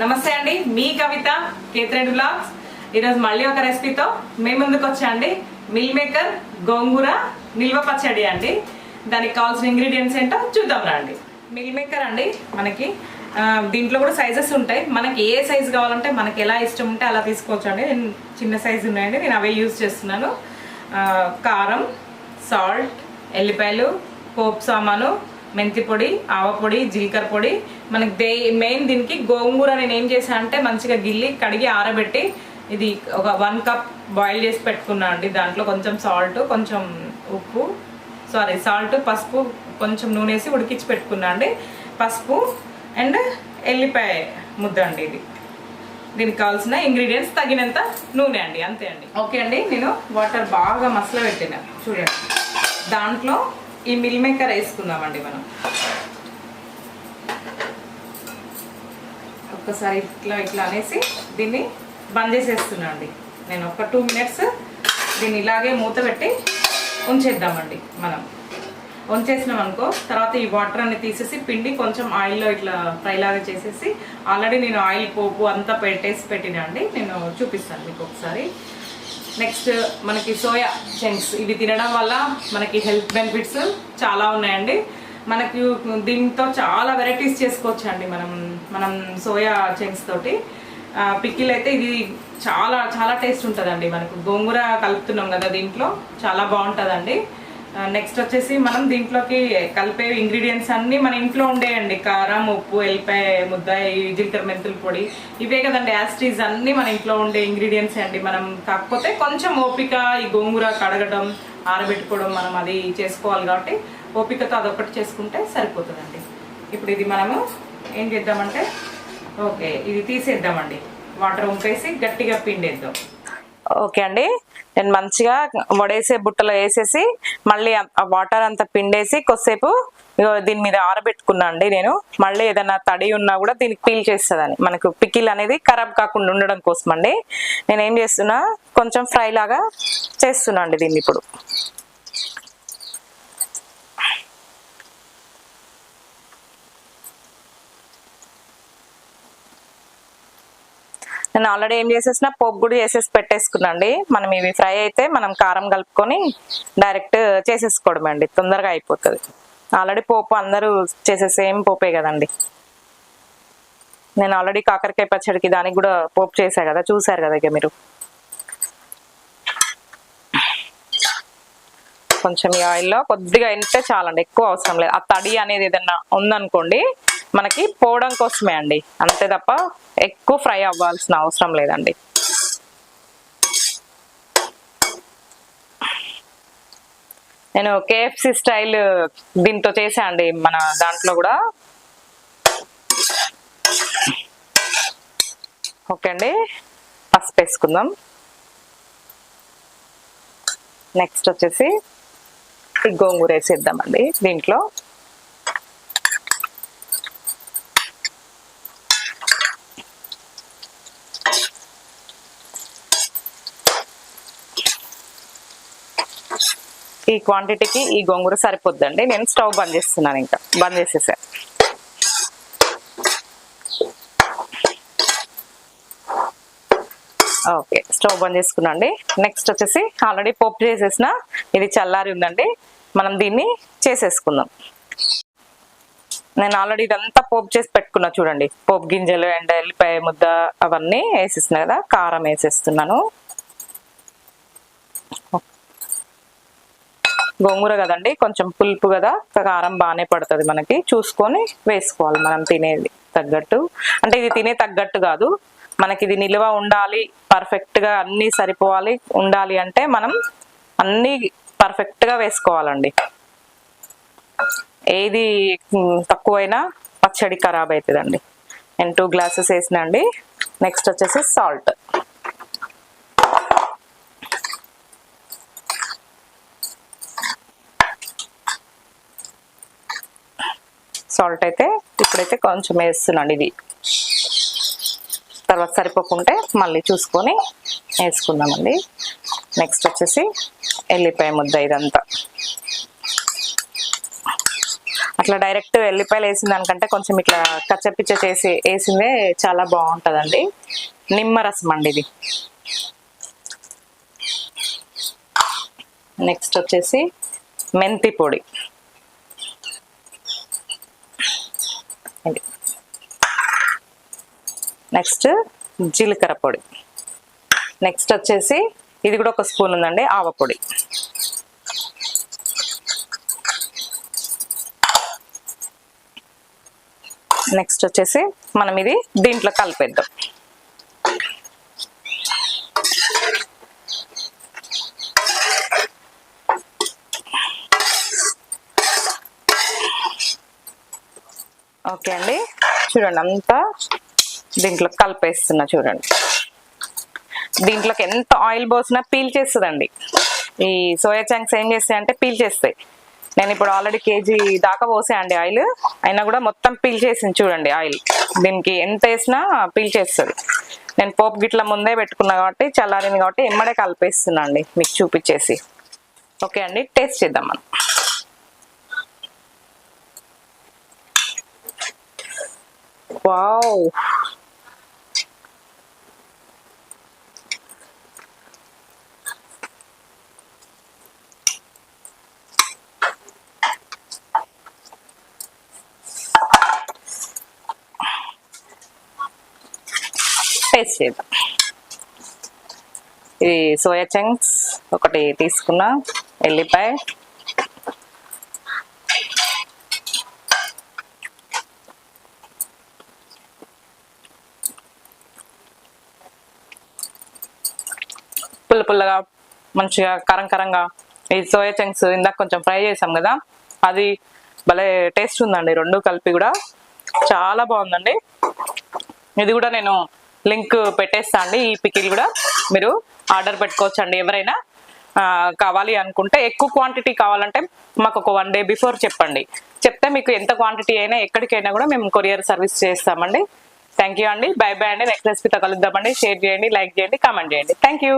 నమస్తే అండి మీ కవిత కేత్రెడ్ బ్లాగ్స్ ఈరోజు మళ్ళీ ఒక రెసిపీతో మీ ముందుకు వచ్చాండి మిల్ మేకర్ గోంగూర నిల్వ పచ్చడి అండి. దానికి కావాల్సిన ఇంగ్రీడియంట్స్ ఏంటో చూద్దాం రండి. మిల్ మేకర్ అండి మనకి దీంట్లో కూడా సైజెస్ ఉంటాయి. మనకి ఏ సైజ్ కావాలంటే మనకి ఎలా ఇష్టం ఉంటే అలా తీసుకోవచ్చు అండి. నేను చిన్న సైజు ఉన్నాయండి నేను అవే యూజ్ చేస్తున్నాను. కారం సాల్ట్ ఎల్లిపాయలు పోపు సామాను మెంతి పొడి ఆవ పొడి జీలకర్ర పొడి. మనకి దే మెయిన్ దీనికి గోంగూర నేను ఏం చేశాను అంటే మంచిగా గిల్లి కడిగి ఆరబెట్టి ఇది ఒక వన్ కప్ బాయిల్ చేసి పెట్టుకున్నా అండి. దాంట్లో కొంచెం సాల్ట్ కొంచెం ఉప్పు సారీ సాల్ట్ పసుపు కొంచెం నూనె వేసి ఉడికించి పెట్టుకున్నా అండి. పసుపు అండ్ ఎల్లిపాయ ముద్ద అండి ఇది. దీనికి కావాల్సిన ఇంగ్రీడియంట్స్ తగినంత నూనె అండి. అంతే అండి. ఓకే అండి నేను వాటర్ బాగా మసలు పెట్టిన చూడండి. దాంట్లో ఈ మిల్ మేకర్ వేసుకుందామండి మనం. ఒక్కసారి ఇట్లా ఇట్లా అనేసి దీన్ని బంద్ చేసేస్తున్నాండి నేను ఒక టూ మినిట్స్ దీన్ని ఇలాగే మూత పెట్టి ఉంచేద్దామండి మనం. ఉంచేసినాం అనుకో తర్వాత ఈ వాటర్ అన్ని తీసేసి పిండి కొంచెం ఆయిల్లో ఇట్లా ఫ్రై లాగా చేసేసి ఆల్రెడీ నేను ఆయిల్ పోపు అంతా పెట్టేసి పెట్టినా అండి. నేను చూపిస్తాను మీకు ఒకసారి. నెక్స్ట్ మనకి సోయా చెంక్స్ ఇవి తినడం వల్ల మనకి హెల్త్ బెనిఫిట్స్ చాలా ఉన్నాయండి. మనకి దీంతో చాలా వెరైటీస్ చేసుకోవచ్చు అండి మనం మనం సోయా చెంక్స్ తోటి. పిక్కిల్ అయితే ఇది చాలా చాలా టేస్ట్ ఉంటుందండి. మనకు గోంగూర కలుపుతున్నాం కదా దీంట్లో చాలా బాగుంటుందండి. నెక్స్ట్ వచ్చేసి మనం దీంట్లోకి కలిపే ఇంగ్రీడియంట్స్ అన్నీ మన ఇంట్లో ఉండేయండి. కారం ఉప్పు ఎల్లిపాయ ముద్ద జీలకర్ర మెంతుల పొడి. ఇవే కదండి యాస్టీస్ అన్నీ మన ఇంట్లో ఉండే ఇంగ్రీడియంట్స్ అండి. మనం కాకపోతే కొంచెం ఓపిక ఈ గోంగూర కడగడం ఆరబెట్టుకోవడం మనం అది చేసుకోవాలి కాబట్టి ఓపికతో అదొకటి చేసుకుంటే సరిపోతుందండి. ఇప్పుడు ఇది మనము ఏం చేద్దామంటే ఓకే ఇది తీసేద్దామండి. వాటర్ ఉంపేసి గట్టిగా పిండేద్దాం. ఓకే అండి. నేను మంచిగా వడేసే బుట్టలో వేసేసి మళ్ళీ ఆ- వాటర్ అంతా పిండేసి కొద్దిసేపు దీని మీద ఆరబెట్టుకున్నా అండి నేను. మళ్ళీ ఏదైనా తడి ఉన్నా కూడా దీనికి పీల్ చేస్తుందని. మనకు పికిల్ అనేది ఖరాబ్ కాకుండా ఉండడం కోసం అండి నేను ఏం చేస్తున్నా కొంచెం ఫ్రై లాగా చేస్తున్నా అండి దీన్ని ఇప్పుడు. నేను ఆల్రెడీ ఏం చేసేసిన పోపు కూడా చేసేసి పెట్టేసుకున్నాండి. మనం ఇవి ఫ్రై అయితే మనం కారం కలుపుకొని డైరెక్ట్ చేసేసుకోవడం అండి తొందరగా అయిపోతుంది. ఆల్రెడీ పోపు అందరూ చేసే సేమ్ పోపే కదండి. నేను ఆల్రెడీ కాకరకాయ పచ్చడికి దానికి కూడా పోపు చేశా కదా చూసారు కదా ఇక మీరు. కొంచెం ఈ ఆయిల్లో కొద్దిగా ఎంటే చాలండి ఎక్కువ అవసరం లేదు. ఆ తడి అనేది ఏదన్నా ఉందనుకోండి మనకి పోవడం కోసమే అండి. అంతే తప్ప ఎక్కువ ఫ్రై అవ్వాల్సిన అవసరం లేదండి. నేను కేఎఫ్సి స్టైల్ దీంతో చేసా అండి మన దాంట్లో కూడా. ఓకే అండి. పసుపు వేసుకుందాం. నెక్స్ట్ వచ్చేసి గోంగూర వేసేద్దామండి దీంట్లో. ఈ క్వాంటిటీకి ఈ గోంగూర సరిపోద్దండి. నేను స్టవ్ బంద్ చేస్తున్నాను ఇంకా. బంద్ చేసేసా. ఓకే స్టవ్ బంద్ చేసుకున్నాండి. నెక్స్ట్ వచ్చేసి ఆల్రెడీ పోపు చేసేసిన ఇది చల్లారి ఉందండి. మనం దీన్ని చేసేసుకుందాం. నేను ఆల్రెడీ ఇదంతా పోపు చేసి పెట్టుకున్నా చూడండి. పోపు గింజలు అండ్ ఎల్లిపాయ ముద్ద అవన్నీ వేసేసిన కదా కారం వేసేస్తున్నాను. గోంగూర కదండి కొంచెం పులుపు కదా కారం బాగానే పడుతుంది మనకి. చూసుకొని వేసుకోవాలి మనం తినేది తగ్గట్టు. అంటే ఇది తినే తగ్గట్టు కాదు. మనకి ఇది నిల్వ ఉండాలి పర్ఫెక్ట్గా అన్నీ సరిపోవాలి. ఉండాలి అంటే మనం అన్నీ పర్ఫెక్ట్గా వేసుకోవాలండి. ఏది తక్కువైనా పచ్చడి ఖరాబ్ అవుతుందండి నేను టూ గ్లాసెస్ వేసినండి నెక్స్ట్ వచ్చేసి సాల్ట్ సాల్ట్ అయితే ఇప్పుడైతే కొంచెం వేస్తున్నాను ఇది. తర్వాత సరిపోకుంటే మళ్ళీ చూసుకొని వేసుకుందామండి. నెక్స్ట్ వచ్చేసి ఎల్లిపాయ ముద్ద ఇదంతా. అట్లా డైరెక్ట్ ఎల్లిపాయలు వేసిన దానికంటే కొంచెం ఇట్లా కచ్చపిచ్చ చేసి వేసిందే చాలా బాగుంటుందండి. నిమ్మరసం అండి ఇది. నెక్స్ట్ వచ్చేసి మెంతి పొడి. ఇది నెక్స్ట్ జీలకర్ర పొడి. నెక్స్ట్ వచ్చేసి ఇది కూడా ఒక స్పూన్ ఉందండి ఆవపొడి నెక్స్ట్ వచ్చేసి మనం ఇది దీంట్లో కలిపేద్దాం. ఓకే అండి. చూడండి అంతా దీంట్లో కలిపేస్తున్నా చూడండి. దీంట్లోకి ఎంత ఆయిల్ పోసినా పీల్ చేస్తుందండి. ఈ సోయా చంక్స్ ఏం చేస్తాయి అంటే పీల్ చేస్తాయి. నేను ఇప్పుడు ఆల్రెడీ కేజీ దాకా పోసా అండి ఆయిల్. అయినా కూడా మొత్తం పీల్ చేసింది చూడండి ఆయిల్. దీనికి ఎంత వేసినా పీల్ చేస్తుంది. నేను పోపు గిట్ల ముందే పెట్టుకున్నా కాబట్టి చల్లారింది కాబట్టి ఎమ్మడే కలిపేస్తున్నా అండి మీకు చూపించేసి. ఓకే అండి టేస్ట్ చేద్దాం మనం. వావ్ టేస్ట్ చేద్దాం ఇది సోయా చంక్స్ ఒకటి తీసుకున్నా ఎల్లిపాయ. పుల్లగా మంచిగా కరం కరంగా ఈ సోయా చంక్స్ ఇందాక కొంచెం ఫ్రై చేసాం కదా అది భలే టేస్ట్ ఉందండి రెండు కలిపి కూడా. చాలా బాగుందండి. ఇది కూడా నేను లింక్ పెట్టేస్తా అండి ఈ పికిల్ కూడా. మీరు ఆర్డర్ పెట్టుకోవచ్చు అండి ఎవరైనా కావాలి అనుకుంటే ఎక్కువ క్వాంటిటీ కావాలంటే మాకు ఒక వన్ డే బిఫోర్ చెప్పండి. చెప్తే మీకు ఎంత క్వాంటిటీ అయినా ఎక్కడికైనా కూడా మేము కొరియర్ సర్వీస్ చేస్తామండి. థ్యాంక్ యూ అండి. బై బై అండి. నెక్స్ట్ రెసిపీతో కలుద్దామండి. షేర్ చేయండి లైక్ చేయండి కామెంట్ చేయండి. Thank you